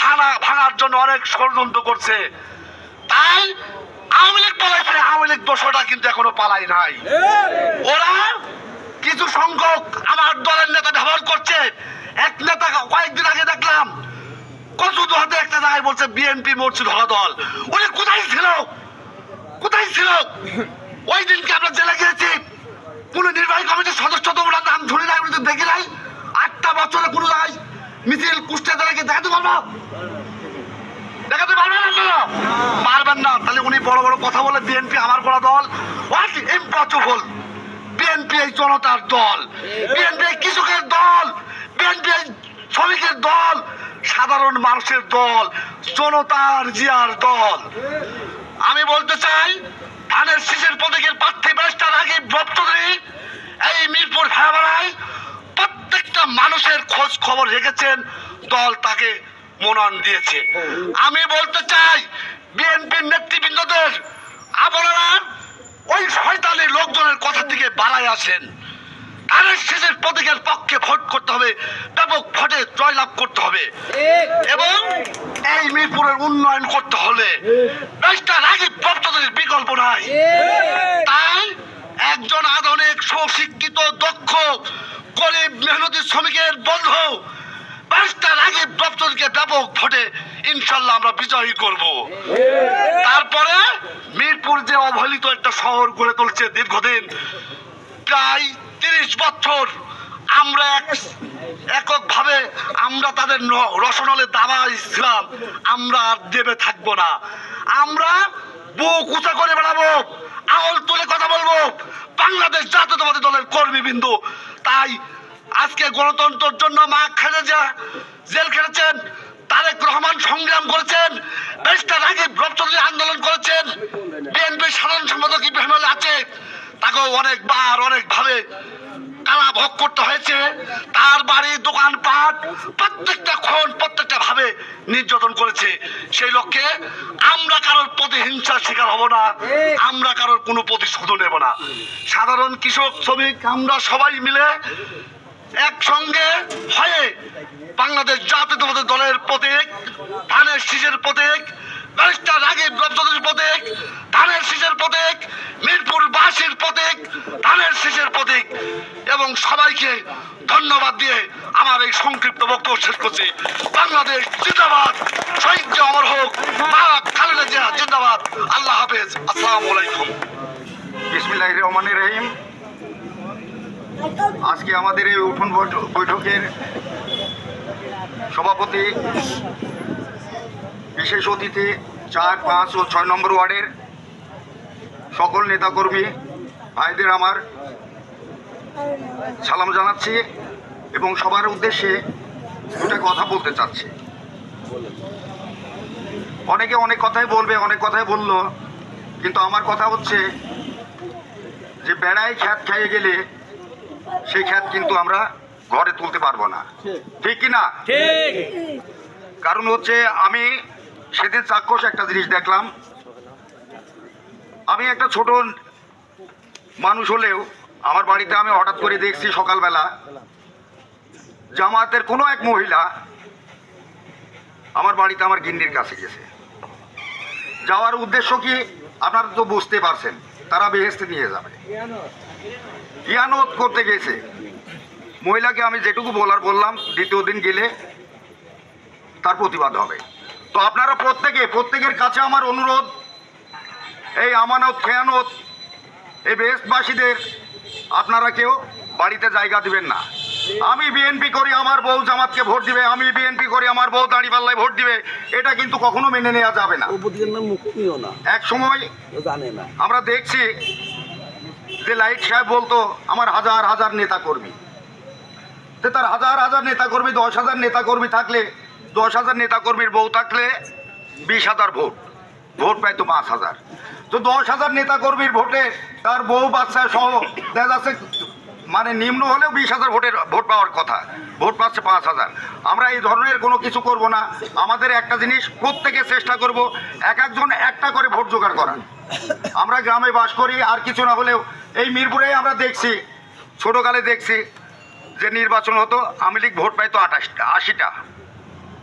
ভাঙা, ভাঙার জন্য অনেক ষড়যন্ত্র করছে। তাই আওয়ামী লীগ পালাইছে আওয়ামী লীগ দোষটা কিন্তু এখনও পালাই নাই। ওরা কিছু সংখ্যক আমার দলের নেতা ব্যবহার করছে। এক নেতা কয়েকদিন আগে দেখলাম কচু হাতে একটা জায়গায় বলছে বিএনপি মরছে ধরা দল। উনি কোথায় ছিল? কোথায় ছিল? ওই দিনকে আমরা জেলে গিয়েছি। কোন নির্বাহী কমিটির সদস্য তো ওনার নাম শুনি নাই, উনি তো দেখি নাই। আটটা বছরে কোনো জায়গায় মিছিল কুষ্টিয়া জেলাকে দেখাতে পারব দেখাতে পারবেন আপনারা? পারবেন না। তাহলে উনি বড় বড় কথা বলে বিএনপি আমার করা দল। হোয়াট ইম্পসিবল বিএনপি এই জনতার দল। বিএনপি কৃষকের দল। বিএনপি শ্রমিকের দল। সাধারণ মানুষের দল। জনতার জিয়ার দল। আমি বলতে চাই, ধানের শীষের পদকের প্রার্থী ব্যারিস্টার আগে ভক্তদের এই মিরপুর ভাড়ায় প্রত্যেকটা মানুষের খোঁজ খবর রেখেছেন, দল তাকে মনোনয়ন দিয়েছে। আমি বলতে চাই, বিএনপির নেতৃবৃন্দদের, আপনারা ওই শয়তানি লোকজনের কথা থেকে বাড়ায় আসেন। ধানের শীষের প্রতীকের পক্ষে ভোট করতে হবে, ব্যাপক ভোটে জয়লাভ করতে হবে। এবং এই মিরপুরের উন্নয়ন করতে হলে রাগিব ভক্তদের বিকল্প নাই। তাই একজন আধুনিক, সুশিক্ষিত, দক্ষ, গরিব, মেহনতি শ্রমিকের বন্ধু। পাঁচটার আগে দপ্তরকে ব্যাপক ভোটে ইনশাল্লাহ আমরা বিজয়ী করব। তারপরে মিরপুর যে অবহেলিত একটা শহর গড়ে তুলছে দীর্ঘদিন, প্রায় তিরিশ বছর আমরা এক এককভাবে আমরা তাদের রসনলে দাবা ছিলাম আমরা আর দেবে থাকব না। আমরা বুক উঁচা করে বেড়াবো আওল তুলে কথা বলব। বাংলাদেশ জাতীয়তাবাদী দলের কর্মীবিন্দু। তাই আজকে গণতন্ত্রের জন্য মা খালেদা জেল খেটেছেন, তারেক রহমান সংগ্রাম করেছেন, ব্যারিস্টার রাগিব রবচন্দ্রী আন্দোলন করেছেন, বিএনপির সাধারণ সম্পাদক ইব্রাহিম আছে। তাকেও অনেকবার, অনেকভাবে কালা ভোগ করতে হয়েছে। তার বাড়ি, দোকানপাট প্রত্যেকটা ক্ষণ প্রত্যেকটা ভাবে নির্যাতন করেছে। সেই লক্ষ্যে আমরা কারোর প্রতিহিংসার শিকার হব না, আমরা কারোর কোনো প্রতিশোধ নেব না। সাধারণ কৃষক, শ্রমিক, আমরা সবাই মিলে একসঙ্গে হয়ে বাংলাদেশ জাতীয়তাবাদী দলের প্রতীক, ধানের শীষের প্রতীক ব্যারিস্টার রাগিব রবচন্দ্রের প্রতীক, ধানের শীষের প্রতীক, মিরপুর বাসীর প্রতীক, ধানের শীষের প্রতীক। এবং সবাইকে ধন্যবাদ দিয়ে আমার এই সংক্ষিপ্ত বক্তব্য শেষ করছি। বাংলাদেশ জিন্দাবাদ। শহীদ অমর হোক, মা খালেদা জিয়া জিন্দাবাদ। আল্লাহ হাফেজ। আসসালামু আলাইকুম। বিসমিল্লাহ রহমানের রহিম। আজকে আমাদের এই উঠোন বৈঠকের সভাপতি বিশেষ অতিথি চার পাঁচ ও ছয় নম্বর ওয়ার্ডের সকল নেতাকর্মী ভাইদের আমার সালাম জানাচ্ছি এবং সবার উদ্দেশ্যে দুটা কথা বলতে চাচ্ছি। অনেকে অনেক কথাই বলবে অনেক কথাই বলল কিন্তু আমার কথা হচ্ছে যে বেড়ায় খ্যাত খেয়ে গেলে সেই খ্যাত কিন্তু আমরা ঘরে তুলতে পারব না। ঠিক। কি না? কারণ হচ্ছে আমি সেদিন চাক্ষুষ একটা জিনিস দেখলাম। আমি একটা ছোট মানুষ হলেও আমার বাড়িতে আমি হঠাৎ করে দেখছি সকালবেলা জামাতের কোনো এক মহিলা আমার বাড়িতে আমার গিন্নির কাছে গেছে। যাওয়ার উদ্দেশ্য কি আপনারা তো বুঝতে পারছেন, তারা বেহেস্তে নিয়ে যাবে। ইয়ানত করতে গেছে। মহিলাকে আমি যেটুকু বলার বললাম, দ্বিতীয় দিন গেলে তার প্রতিবাদ হবে। তো আপনারা প্রত্যেকে প্রত্যেকের কাছে আমার অনুরোধ এই আমানত খেয়ানত এই বেস্টবাসীদের আপনারা কেউ বাড়িতে জায়গা দিবেন না। আমি বিএনপি করি আমার বউ জামাতকে ভোট দিবে আমি বিএনপি করি আমার বউ দাঁড়িপাল্লায় ভোট দিবে এটা কিন্তু কখনো মেনে নেওয়া যাবে না। এক সময় জানে না। আমরা দেখছি যে লাইট সাহেব বলতো আমার হাজার হাজার নেতা কর্মী তার হাজার হাজার নেতা কর্মী দশ হাজার নেতা কর্মী থাকলে দশ হাজার নেতা কর্মীর বউ থাকলে বিশ হাজার ভোট। ভোট পাইতো পাঁচ হাজার। তো দশ হাজার নেতা কর্মীর ভোটে তার বউ, বাচ্চা সহ দেখা যাচ্ছে মানে নিম্ন হলেও বিশ হাজার ভোটের, ভোট পাওয়ার কথা। ভোট পাচ্ছে পাঁচ হাজার। আমরা এই ধরনের কোনো কিছু করব না। আমাদের একটা জিনিস প্রত্যেকে চেষ্টা করব এক একজন একটা করে ভোট জোগাড় করা আমরা গ্রামে বাস করি, আর কিছু না হলেও এই মিরপুরে আমরা দেখছি, ছোটোকালে দেখছি যে নির্বাচন হতো, আওয়ামী লীগ ভোট পাইতো আঠাশটা, আশিটা।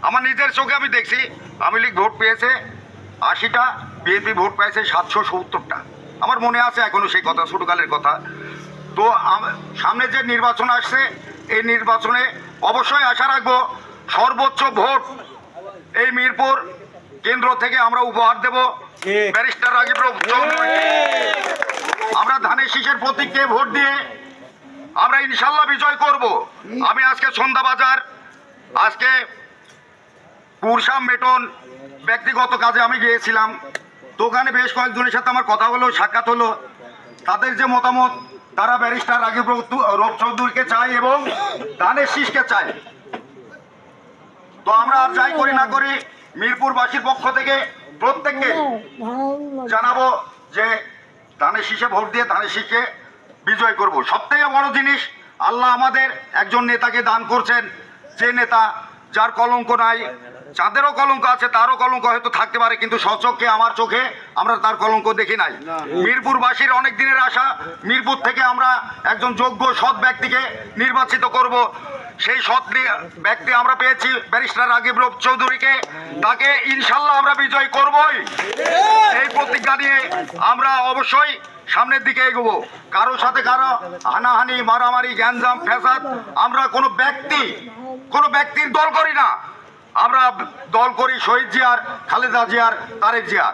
আমার নিজের চোখে আমি দেখছি আওয়ামী লীগ ভোট পেয়েছে আশিটা বিএনপি ভোট পেয়েছে সাতশো সত্তরটা। আমার মনে আছে এখনও সেই কথা ছোটকালের কথা। তো সামনে যে নির্বাচন আসছে এই নির্বাচনে অবশ্যই আশা রাখব সর্বোচ্চ ভোট এই মিরপুর কেন্দ্র থেকে আমরা উপহার দেব। ব্যারিস্টার রাজীব আমরা ধানের শীষের প্রতীককে ভোট দিয়ে আমরা ইনশাল্লাহ বিজয় করব। আমি আজকে সন্ধ্যা বাজার আজকে পুরসাম মেটন ব্যক্তিগত কাজে আমি গিয়েছিলাম। তো ওখানে বেশ কয়েকজনের সাথে আমার কথা হলো, সাক্ষাৎ হলো। তাদের যে মতামত, তারা ব্যারিস্টার রাজীব রূপ চৌধুরীকে চায় এবং ধানের শীষকে চায়। তো আমরা আর যাই করি না করি, মিরপুরবাসীর পক্ষ থেকে প্রত্যেককে জানাব যে ধানের শীষে ভোট দিয়ে ধানের শীষকে বিজয় করব। সব থেকে বড় জিনিস, আল্লাহ আমাদের একজন নেতাকে দান করছেন। যে নেতা যার কলঙ্ক নাই যাদেরও কলঙ্ক আছে তারও কলঙ্ক হয়তো থাকতে পারে কিন্তু সচক্ষে আমার চোখে আমরা তার কলঙ্ক দেখি নাই। মিরপুরবাসীর অনেক দিনের আশা মিরপুর থেকে আমরা একজন যোগ্য সৎ ব্যক্তিকে নির্বাচিত করব। সেই সৎ ব্যক্তি আমরা পেয়েছি ব্যারিস্টার রাগিব রূপ চৌধুরীকে। তাকে ইনশাল্লাহ আমরা বিজয় করবই। এই প্রতিজ্ঞা নিয়ে আমরা অবশ্যই সামনের দিকে এগোবো। কারও সাথে কারও হানাহানি মারামারি গ্যাঞ্জাম ফ্যাসাদ আমরা কোনো ব্যক্তি কোনো ব্যক্তির দল করি না। আমরা দল করি শহীদ জিয়ার, খালেদা জিয়ার, তারেক জিয়ার।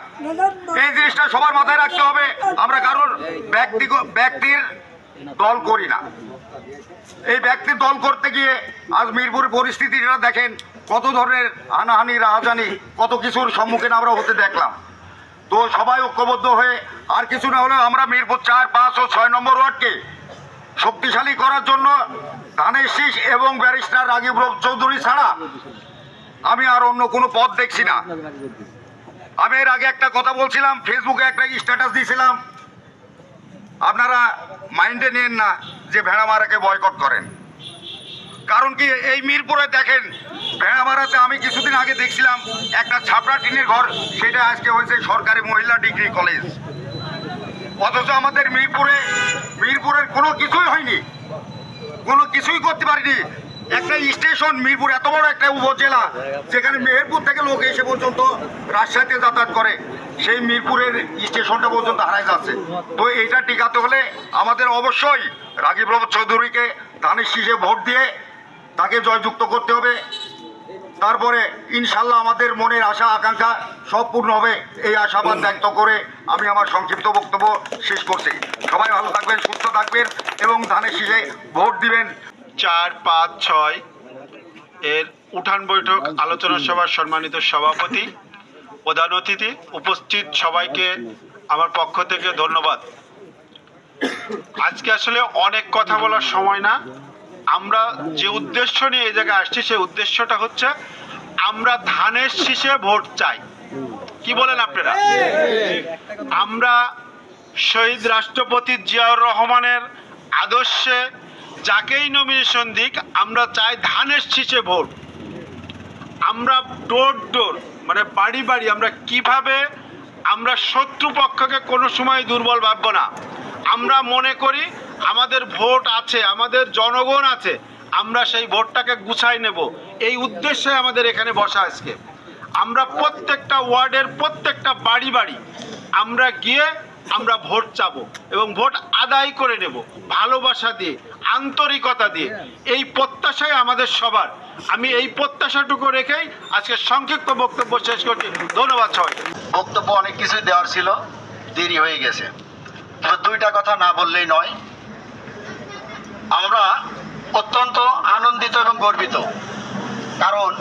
এই জিনিসটা সবার মাথায় রাখতে হবে। আমরা কারোর ব্যক্তি ব্যক্তির দল করি না। এই ব্যক্তির দল করতে গিয়ে আজ মিরপুর পরিস্থিতিটা দেখেন, কত ধরনের হানাহানি, রাহাজানি, কত কিছুর সম্মুখীন আমরা হতে দেখলাম। তো সবাই ঐক্যবদ্ধ হয়ে আর কিছু না হলে আমরা মিরপুর চার, পাঁচ ও ছয় নম্বর ওয়ার্ডকে শক্তিশালী করার জন্য ধানের শীষ এবং ব্যারিস্টার রাজীব চৌধুরী ছাড়া আমি আর অন্য কোনো পথ দেখছি না। আমি এর আগে একটা কথা বলছিলাম ফেসবুকে একটা স্ট্যাটাস দিয়েছিলাম। আপনারা মাইন্ডে নেন না যে ভেড়া মারাকে বয়কট করেন। কারণ কি, এই মিরপুরে দেখেন, ভেড়া মারাতে আমি কিছুদিন আগে দেখছিলাম, একটা ছাপড়া টিনের ঘর, সেটা আজকে হয়েছে সরকারি মহিলা ডিগ্রি কলেজ। অথচ আমাদের মিরপুরে, মিরপুরের কোনো কিছুই হয়নি। কোনো কিছুই করতে পারিনি। একটা স্টেশন মিরপুর, এত বড় একটা উপজেলা, যেখানে মেহেরপুর থেকে লোক এসে পর্যন্ত রাজশাহীতে যাতায়াত করে, সেই মিরপুরের স্টেশনটা পর্যন্ত হারাই যাচ্ছে। তো এইটা টিকাতে হলে আমাদের অবশ্যই রাগীব রব চৌধুরীকে ধানের শীষে ভোট দিয়ে তাকে জয়যুক্ত করতে হবে। তারপরে ইনশাল্লাহ আমাদের মনের আশা, আকাঙ্ক্ষা সব পূর্ণ হবে। এই আশাবাদ ব্যক্ত করে আমি আমার সংক্ষিপ্ত বক্তব্য শেষ করছি। সবাই ভালো থাকবেন, সুস্থ থাকবেন এবং ধানের শীষে ভোট দিবেন। চার, পাঁচ, ছয় এর উঠান বৈঠক আলোচনা সভার সম্মানিত সভাপতি, প্রধান অতিথি, উপস্থিত সবাইকে আমার পক্ষ থেকে ধন্যবাদ। আজকে আসলে অনেক কথা বলার সময় না। আমরা যে উদ্দেশ্য নিয়ে এই জায়গায় আসছি, সেই উদ্দেশ্যটা হচ্ছে আমরা ধানের শীষে ভোট চাই। কি বলেন আপনারা? আমরা শহীদ রাষ্ট্রপতি জিয়াউর রহমানের আদর্শে যাকেই নমিনেশন দিক, আমরা চাই ধানের শীষে ভোট। আমরা ডোর ডোর মানে বাড়ি বাড়ি, আমরা কীভাবে, আমরা শত্রুপক্ষকে কোনো সময় দুর্বল ভাববো না। আমরা মনে করি আমাদের ভোট আছে, আমাদের জনগণ আছে, আমরা সেই ভোটটাকে গুছাই নেব। এই উদ্দেশ্যে আমাদের এখানে বসা আজকে। আমরা প্রত্যেকটা ওয়ার্ডের প্রত্যেকটা বাড়ি বাড়ি, আমরা গিয়ে আমরা ভোট চাবো এবং ভোট আদায় করে নেব, ভালোবাসা দিয়ে। আন্তরিকতা দিয়ে। এই প্রত্যাশাই আমাদের সবার। আমি এই প্রত্যাশাটুকু রেখেই আজকে সংক্ষিপ্ত বক্তব্য শেষ করছি। ধন্যবাদ সবাইকে। বক্তব্য অনেক কিছুই দেওয়ার ছিল। দেরি হয়ে গেছে। তবে দুইটা কথা না বললেই নয়। আমরা অত্যন্ত আনন্দিত এবং গর্বিত। কারণ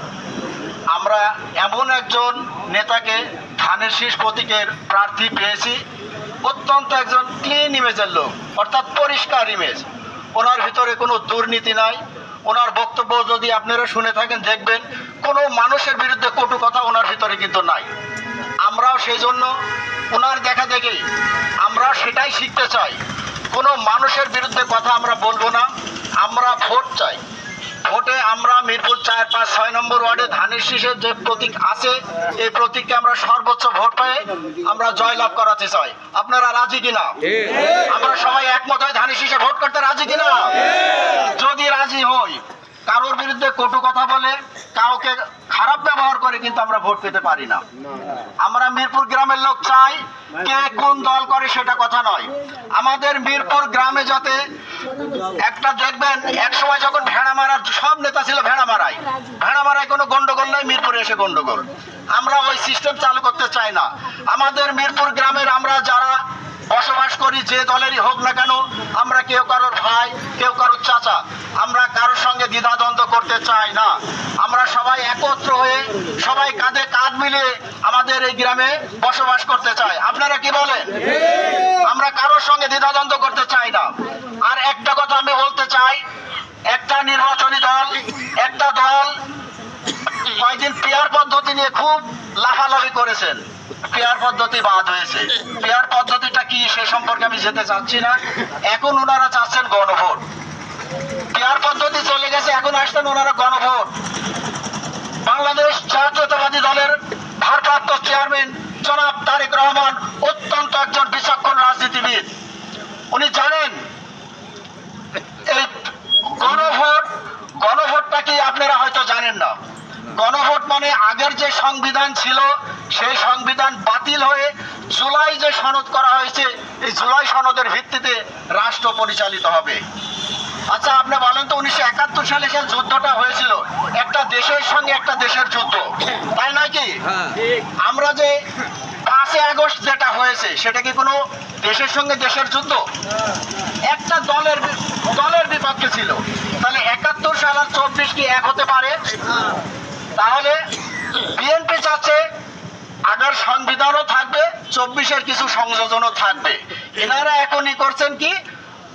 আমরা এমন একজন নেতাকে ধানের শীষ প্রতীকের প্রার্থী পেয়েছি। অত্যন্ত একজন ক্লিন ইমেজের লোক, অর্থাৎ পরিষ্কার ইমেজ ওনার ভিতরে কোনো দুর্নীতি নাই। ওনার বক্তব্য যদি আপনারা শুনে থাকেন, দেখবেন কোনো মানুষের বিরুদ্ধে কটু কথা ওনার ভিতরে কিন্তু নাই। আমরাও সেই জন্য ওনার দেখা দেখেই আমরা সেটাই শিখতে চাই। কোনো মানুষের বিরুদ্ধে কথা আমরা বলব না, আমরা ভোট চাই। ভোটে আমরা মিরপুর চার পাঁচ ছয় নম্বর ওয়ার্ডে ধানের শীষের যে প্রতীক আছে এই প্রতীককে আমরা সর্বোচ্চ ভোট পেয়ে আমরা জয়লাভ করাতে চাই আপনারা রাজি কিনা? আমরা সবাই একমত হয় ধানের শীষে ভোট করতে রাজি কিনা? যদি রাজি হই কারোর বিরুদ্ধে কটু কথা বলে, কাউকে খারাপ ব্যবহার করে কিন্তু আমরা ভোট পেতে পারি না। আমরা মিরপুর গ্রামের লোক চাই কে কোন দল করে সেটা কথা নয়। আমাদের মিরপুর গ্রামে যাতে একটা দেখবেন এক সময় যখন ভেড়া মারার সব নেতা ছিল ভেড়া মারাই ভেড়া মারায় কোনো গন্ডগোল নাই, মিরপুরে এসে গন্ডগোল। আমরা ওই সিস্টেম চালু করতে চাই না। আমাদের মিরপুর গ্রামের আমরা যারা বসবাস করি যে দলেরই হোক না কেন, আমরা কেউ কারোর ভাই, কেউ কারোর চাচা, আমরা কারোর সঙ্গে দ্বিধাদ্বন্দ্ব করতে চাই না। আমরা সবাই একত্র হয়ে সবাই কাঁধে কাঁধ মিলে আমাদের এই গ্রামে বসবাস করতে চাই। আপনারা কি বলেন? আমরা কারোর সঙ্গে দ্বিধাদ্বন্দ্ব করতে চাই না। আর একটা কথা আমি বলতে চাই, একটা নির্বাচনী দল, একটা দল কয়েকদিন পেয়ার পদ্ধতি নিয়ে খুব লাফালাফি করেছেন। পেয়ার পদ্ধতি বাদ হয়েছে। পেয়ার পদ্ধতিটা কি সে সম্পর্কে আমি যেতে চাচ্ছি না। এখন ওনারা চাচ্ছেন গণভোট। পেয়ার পদ্ধতি চলে গেছে, এখন আসছেন ওনারা গণভোট। বাংলাদেশ জাতীয়তাবাদী দলের ভারপ্রাপ্ত চেয়ারম্যান জনাব তারেক রহমান অত্যন্ত একজন বিচক্ষণ রাজনীতিবিদ। উনি জানেন, এই গণভোট, গণভোটটা কি আপনারা হয়তো জানেন না। গণভোট মানে আগের যে সংবিধান ছিল সেই সংবিধান বাতিল হয়ে জুলাই যে সনদ করা হয়েছে এই জুলাই সনদের ভিত্তিতে রাষ্ট্র পরিচালিত হবে। আচ্ছা আপনি বলেন তো উনিশশো একাত্তর সালে যে যুদ্ধটা হয়েছিল একটা দেশের সঙ্গে একটা দেশের যুদ্ধ তাই নয় কি? আমরা যে পাঁচই আগস্ট যেটা হয়েছে সেটা কি কোনো দেশের সঙ্গে দেশের যুদ্ধ? একটা দলের দলের বিপক্ষে ছিল। তাহলে একাত্তর সাল আর চব্বিশ কি এক হতে পারে? তাহলে বিএনপি চাচ্ছে আগের সংবিধানও থাকবে, চব্বিশের কিছু সংযোজনও থাকবে। এনারা এখনই করছেন কি?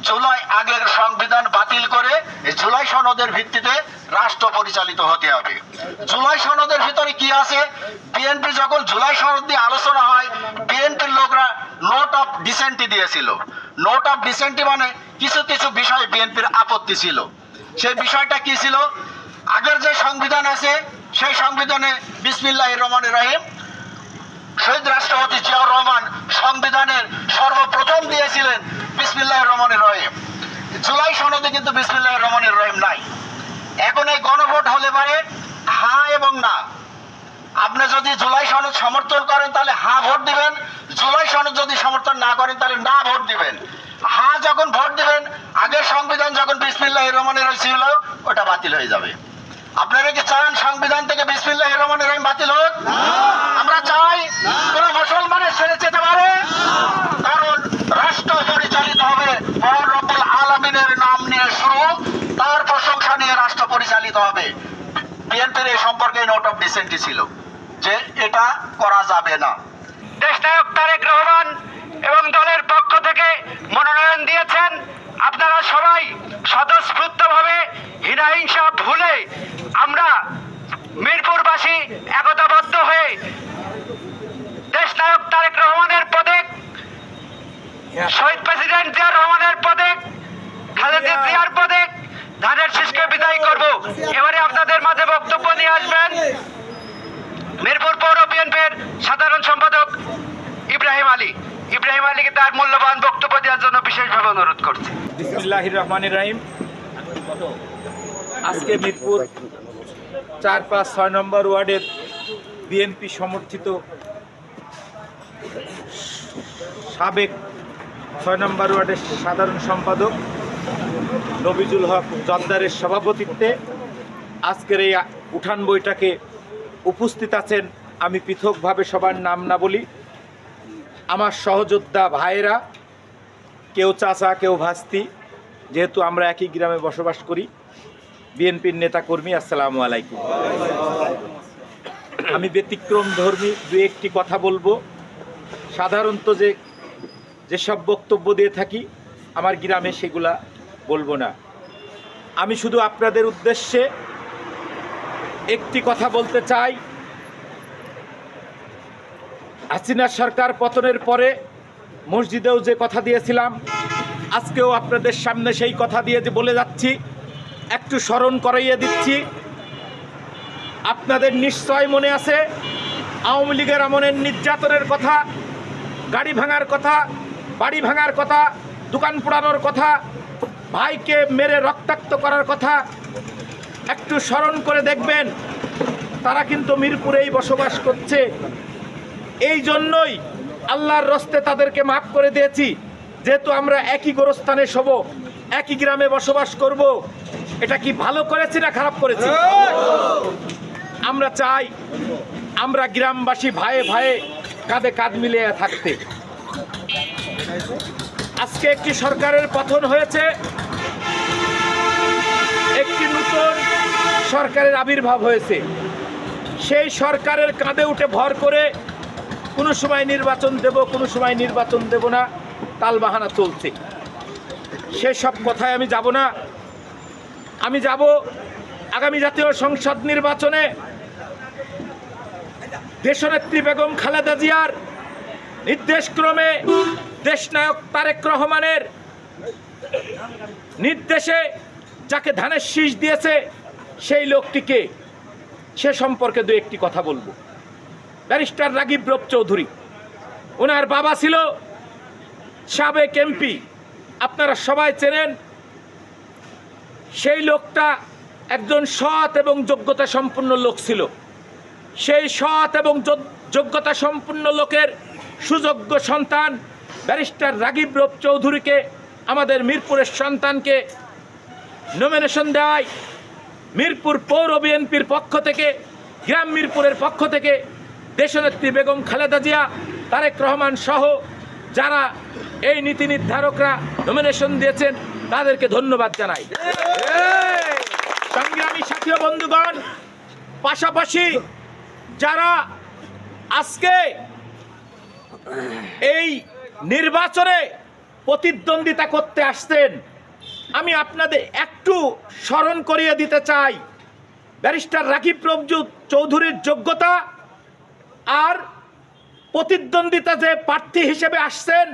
জুলাই আগের সংবিধান বাতিল করে জুলাই সনদের ভিত্তিতে রাষ্ট্র পরিচালিত হতে হবে। জুলাই সনদের ভিতরে কি আছে? বিএনপি যখন জুলাই সনদ নিয়ে আলোচনা হয়, বিএনপির লোকরা নোট অফ ডিসেন্টি দিয়েছিল। নোট অফ ডিসেন্টি মানে কিছু কিছু বিষয়ে বিএনপির আপত্তি ছিল। সেই বিষয়টা কি ছিল? আগের যে সংবিধান আছে সেই সংবিধানে বিসমিল্লাহ রহমান রহিম। শহীদ রাষ্ট্রপতি জিয়াউর রহমান সংবিধানের সর্বপ্রথম দিয়েছিলেন বিসমিল্লাহ রহমানের রহিম। জুলাই সনদে কিন্তু বিসমিল্লাহ রহমানের রহিম নাই। এখন এই গণভোট হলে পারে হা এবং না। আপনি যদি জুলাই সনদ সমর্থন করেন, তাহলে হা ভোট দিবেন। জুলাই সনদ যদি সমর্থন না করেন, তাহলে না ভোট দিবেন। হা যখন ভোট দিবেন, আগের সংবিধান যখন বিসমিল্লাহ রহমানের রহিম ছিল, ওটা বাতিল হয়ে যাবে। আপনারা কি চান সংবিধান থেকে বিসমিল্লাহ রহমানের রহিম বাতিল হোক? আমরা চাই কোন মুসলমানের ছেড়ে যেতে পারে। কারণ রাষ্ট্র পরিচালিত হবে মহান রব্বুল আলমিনের নাম নিয়ে শুরু তার প্রশংসা নিয়ে রাষ্ট্র পরিচালিত হবে। বিএনপির এই সম্পর্কে নোট অফ ডিসেন্টি ছিল যে এটা করা যাবে না। দেশনায়ক তারেক রহমান এবং দলের পক্ষ থেকে মনোনয়ন দিয়েছেন আপনারা সবাই স্বতঃস্ফূর্তভাবে হিনাহিংসা ভুলে আমরা মিরপুরবাসী একতাবদ্ধ হয়ে দেশনায়ক তারেক রহমানের পদে শহীদ প্রেসিডেন্ট জিয়া রহমানের পদে খালেদা জিয়ার পদে ধানের শীষকে বিদায় করব এবারে আপনাদের মাঝে বক্তব্য নিয়ে আসবেন মিরপুর পৌর বিএনপির সাধারণ সম্পাদক ইব্রাহিম আলী ইব্রাহিম আলীকে তার মূল্যবান বক্তব্য দেওয়ার জন্য বিশেষভাবে অনুরোধ করছি বিসমিল্লাহির রহমানির রাহিম। আজকে মিরপুর চার পাঁচ ছয় নম্বর ওয়ার্ডের বিএনপি সমর্থিত সাবেক ছয় নম্বর ওয়ার্ডের সাধারণ সম্পাদক নবিজুল হক জর্দারের সভাপতিত্বে আজকের এই উঠান বইটাকে উপস্থিত আছেন। আমি পৃথকভাবে সবার নাম না বলি। আমার সহযোদ্ধা ভাইয়েরা, কেউ চাচা, কেউ ভাস্তি যেহেতু আমরা একই গ্রামে বসবাস করি, বিএনপির নেতাকর্মী, আসসালামু আলাইকুম। আমি ব্যতিক্রম ধর্মী দু একটি কথা বলব। সাধারণত যে, যেসব বক্তব্য দিয়ে থাকি, আমার গ্রামে সেগুলা বলব না। আমি শুধু আপনাদের উদ্দেশ্যে একটি কথা বলতে চাই। হাসিনা সরকার পতনের পরে মসজিদেও যে কথা দিয়েছিলাম আজকেও আপনাদের সামনে সেই কথা দিয়ে বলে যাচ্ছি, একটু স্মরণ করাইয়ে দিচ্ছি। আপনাদের নিশ্চয় মনে আছে, আওয়ামী লীগের আমনের নির্যাতনের কথা, গাড়ি ভাঙার কথা, বাড়ি ভাঙার কথা, দোকান পোড়ানোর কথা, ভাইকে মেরে রক্তাক্ত করার কথা, একটু স্মরণ করে দেখবেন, তারা কিন্তু মিরপুরেই বসবাস করছে। এই জন্যই আল্লাহর রস্তে তাদেরকে মাফ করে দিয়েছি। যেহেতু আমরা একই গোরস্থানে শোব, একই গ্রামে বসবাস করব, এটা কি ভালো করেছি না খারাপ করেছি? আমরা চাই আমরা গ্রামবাসী ভাইয়ে ভাইয়ে কাঁধে কাঁধ মিলিয়ে থাকতে। আজকে একটি সরকারের পতন হয়েছে। একটি নতুন সরকারের আবির্ভাব হয়েছে। সেই সরকারের কাঁধে উঠে ভর করে কোনো সময় নির্বাচন দেব, কোনো সময় নির্বাচন দেব না। তালবাহানা চলছে। সেসব কথায় আমি যাব না। আমি যাব আগামী জাতীয় সংসদ নির্বাচনে। দেশনেত্রী বেগম খালেদা জিয়ার নির্দেশক্রমে দেশনায়ক তারেক রহমানের নির্দেশে যাকে ধানের শীষ দিয়েছে সেই লোকটিকে সে সম্পর্কে দু একটি কথা বলব। ব্যারিস্টার রাগিব রব চৌধুরী, ওনার বাবা ছিল সাবেক এমপি আপনারা সবাই চেনেন, সেই লোকটা একজন সৎ এবং যোগ্যতা সম্পন্ন লোক ছিল। সেই সৎ এবং যোগ- যোগ্যতা সম্পন্ন লোকের সুযোগ্য সন্তান ব্যারিস্টার রাগিব রব চৌধুরীকে, আমাদের মিরপুরের সন্তানকে নমিনেশন দেওয়ায় মিরপুর পৌর বিএনপির পক্ষ থেকে, গ্রাম মিরপুরের পক্ষ থেকে। দেশনেত্রী বেগম খালেদা জিয়া, তারেক রহমান সহ যারা এই নীতি নির্ধারকরা নমিনেশন দিয়েছেন, তাদেরকে ধন্যবাদ জানাই। সংগ্রামী সাথী বন্ধুগণ, পাশাপাশি যারা আজকে এই নির্বাচনে প্রতিদ্বন্দ্বিতা করতে আসছেন, আমি আপনাদের একটু স্মরণ করিয়ে দিতে চাই। ব্যারিস্টার রাকিব প্রভজু চৌধুরীর যোগ্যতা আর প্রতিদ্বন্দ্বিতা যে প্রার্থী হিসেবে আসছেন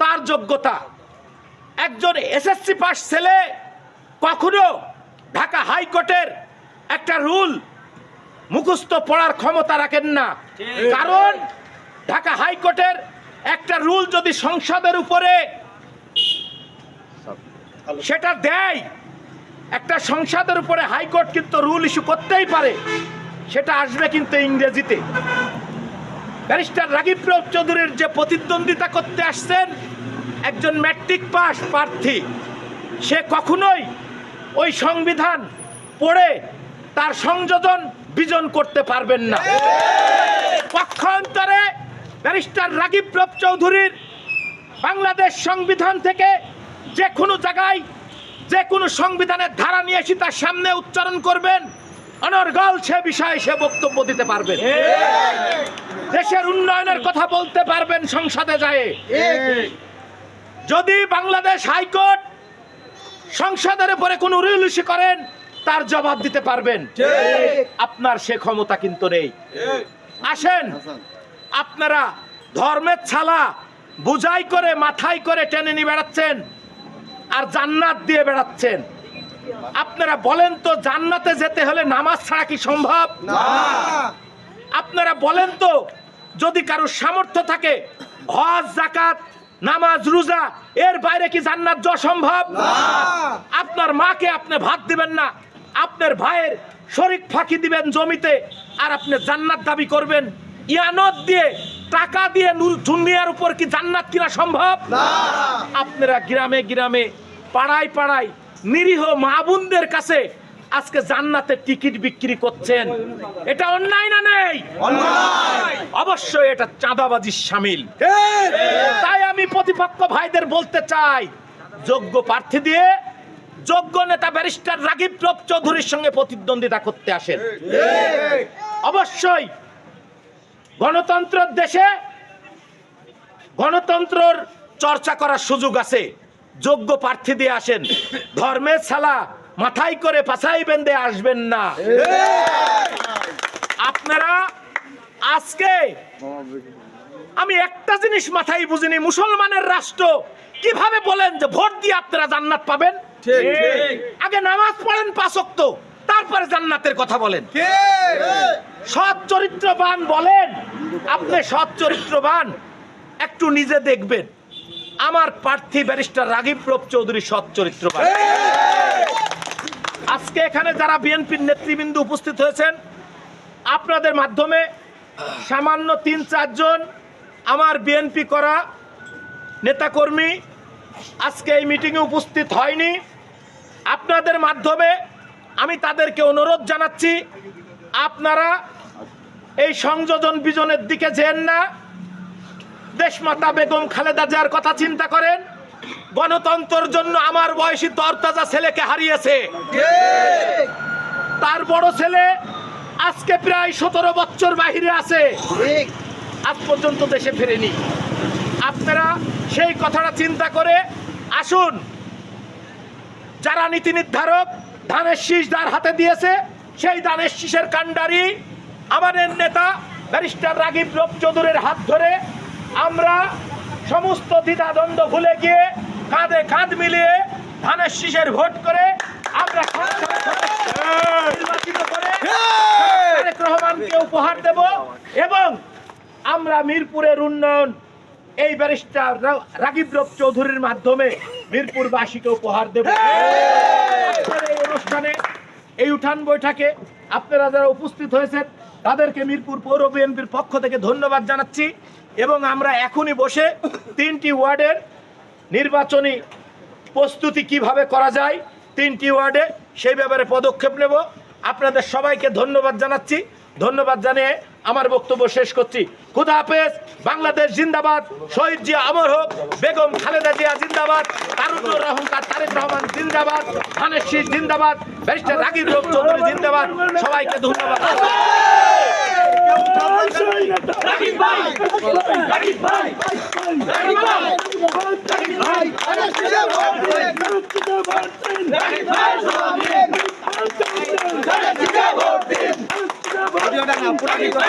তার যোগ্যতা। একজন এসএসসি পাস ছেলে কখনো ঢাকা হাইকোর্টের একটা রুল মুখস্থ পড়ার ক্ষমতা রাখেন না। কারণ ঢাকা হাইকোর্টের একটা রুল যদি সংসদের উপরে সেটা দেয় একটা সংসদের উপরে হাইকোর্ট কিন্তু রুল ইস্যু করতেই পারে সেটা আসবে কিন্তু ইংরেজিতে। ব্যারিস্টার রাগিব চৌধুরীর যে প্রতিদ্বন্দ্বিতা করতে আসছেন, একজন ম্যাট্রিক পাস প্রার্থী, সে কখনোই ওই সংবিধান পড়ে তার সংযোজন বিজন করতে পারবেন না। পক্ষান্তরে ব্যারিস্টার রাগিব চৌধুরীর বাংলাদেশ সংবিধান থেকে যে কোনো জায়গায় যে কোনো সংবিধানের ধারা নিয়ে এসে তার সামনে উচ্চারণ করবেন। অনর্গল সে বিষয়ে সে বক্তব্য দিতে পারবেন। দেশের উন্নয়নের কথা বলতে পারবেন সংসদে যায়। যদি বাংলাদেশ হাইকোর্ট সংসদের উপরে কোনো রুল ইস্যু করেন, তার জবাব দিতে পারবেন। আপনার সে ক্ষমতা কিন্তু নেই। আসেন, আপনারা ধর্মের ছালা, বুঝাই করে, মাথায় করে টেনে নিয়ে বেড়াচ্ছেন আর জান্নাত দিয়ে বেড়াচ্ছেন। আপনারা বলেন তো, জান্নাতে যেতে হলে নামাজ ছাড়া কি সম্ভব? আপনারা বলেন তো যদি কারও সামর্থ্য থাকে হজ জাকাত নামাজ রোজা এর বাইরে কি জান্নাত যাওয়া সম্ভব? আপনার মাকে আপনি ভাত দিবেন না আপনার ভাইয়ের শরিক ফাঁকি দিবেন জমিতে আর আপনি জান্নাত দাবি করবেন। ইয়ানত দিয়ে টাকা দিয়ে দুনিয়ার উপর কি জান্নাত কিনা সম্ভব? আপনারা গ্রামে গ্রামে পাড়ায় পাড়ায় নিরীহ মাহবুনদের কাছে আজকে জান্নাতের টিকিট বিক্রি করছেন। এটা অন্যায় না নেই? অবশ্যই এটা চাঁদাবাজির সামিল। তাই আমি প্রতিপক্ষ ভাইদের বলতে চাই, যোগ্য প্রার্থী দিয়ে যোগ্য নেতা ব্যারিস্টার রাগিব প্রভ চৌধুরীর সঙ্গে প্রতিদ্বন্দ্বিতা করতে আসেন। অবশ্যই গণতন্ত্রের দেশে গণতন্ত্রর চর্চা করার সুযোগ আছে। যোগ্য প্রার্থী দিয়ে আসেন। ধর্মের ছালা মাথায় করে পাছাই বেঁধে আসবেন না। আপনারা আজকে আমি একটা জিনিস মাথায় বুঝিনি মুসলমানের রাষ্ট্র। কীভাবে বলেন যে ভোট দিয়ে আপনারা জান্নাত পাবেন? আগে নামাজ পড়েন পাঁচক্ত তারপরে জান্নাতের কথা বলেন। সৎ চরিত্রবান বলেন আপনি সৎ চরিত্রবান একটু নিজে দেখবেন। আমার প্রার্থী ব্যারিস্টার রাগিব প্রভ চৌধুরী সৎ চরিত্রবান। আজকে এখানে যারা বিএনপির নেতৃবৃন্দ উপস্থিত হয়েছেন, আপনাদের মাধ্যমে সামান্য তিন চারজন আমার বিএনপি করা নেতাকর্মী আজকে এই মিটিংয়ে উপস্থিত হয়নি। আপনাদের মাধ্যমে আমি তাদেরকে অনুরোধ জানাচ্ছি, আপনারা এই সংযোজন বিজনের দিকে যেন না, দেশমাতা বেগম খালেদা জিয়ার কথা চিন্তা করেন গণতন্ত্রের জন্য আমার বয়সী দরতাজা ছেলেকে হারিয়েছে। তার বড় ছেলে আজকে প্রায় সতেরো বছর বাহিরে আছে। আজ পর্যন্ত দেশে ফেরেনি। আপনারা সেই কথাটা চিন্তা করে আসুন। যারা নীতি নির্ধারক, ধানের শীষ যার হাতে দিয়েছে, সেই ধানের শীষের কাণ্ডারি আমাদের নেতা ব্যারিস্টার রাগিব রব চৌধুরীর হাত ধরে আমরা সমস্ত দ্বিধাদ্বন্দ্ব ভুলে গিয়ে কাঁধে কাঁধ মিলিয়ে ধানের শীষের ভোট করে আমরা নির্বাচিত করে তারেক রহমানকে উপহার দেব এবং আমরা মিরপুরের উন্নয়ন এই ব্যারিস্টার রা- রাগিব রব চৌধুরীর মাধ্যমে মিরপুরবাসীকে উপহার দেব। এই অনুষ্ঠানে এই উঠান বৈঠকে আপনারা যারা উপস্থিত হয়েছেন তাদেরকে মিরপুর পৌর বিএনপির পক্ষ থেকে ধন্যবাদ জানাচ্ছি। এবং আমরা এখনই বসে তিনটি ওয়ার্ডের নির্বাচনী প্রস্তুতি কীভাবে করা যায়, তিনটি ওয়ার্ডে সেই ব্যাপারে পদক্ষেপ নেব। আপনাদের সবাইকে ধন্যবাদ জানাচ্ছি। ধন্যবাদ জানিয়ে আমার বক্তব্য শেষ করছি। খুদা হাফেজ, বাংলাদেশ জিন্দাবাদ, শহীদ জিয়া অমর হোক, বেগম খালেদা জিয়া জিন্দাবাদ তারুণুর রহমান তারেক রহমান জিন্দাবাদ খানের জিন্দাবাদ, ব্যারিস্টার রাগিব চৌধুরী জিন্দাবাদ। সবাইকে ধন্যবাদ। ভিডিওটা না পুরো ভিডিও